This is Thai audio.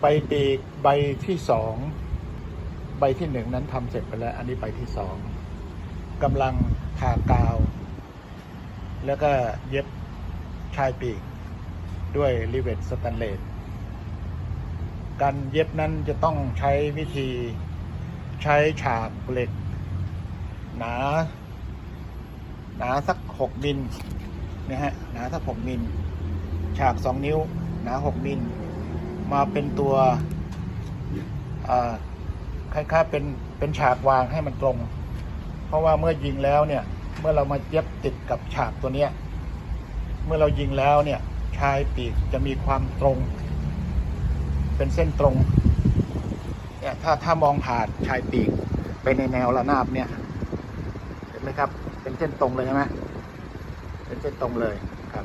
ใบปีกใบที่สองใบที่หนึ่งนั้นทำเสร็จไปแล้ว อันนี้ใบที่สองกำลังทากาว แล้วก็เย็บชายปีกด้วยริเวตสแตนเลสการเย็บนั้นจะต้องใช้วิธีใช้ฉากเหล็ก หนา หนาสักหกมิลนะฮะหนาสักหกมิล ฉากสองนิ้ว หนาหกมิล มาเป็นตัวคล้ายๆเป็นเป็นฉากวางให้มันตรง เพราะว่าเมื่อยิงแล้วเนี่ย เมื่อเรามาเย็บติดกับฉากตัวเนี้ยเมื่อเรายิงแล้วเนี่ยชายปีกจะมีความตรง เป็นเส้นตรงเนี่ยถ้าถ้ามองผ่านชายปีกไปในแนวระนาบเนี่ยเห็นไหมครับ เป็นเส้นตรงเลยใช่ไหมเป็นเส้นตรงเลยครับ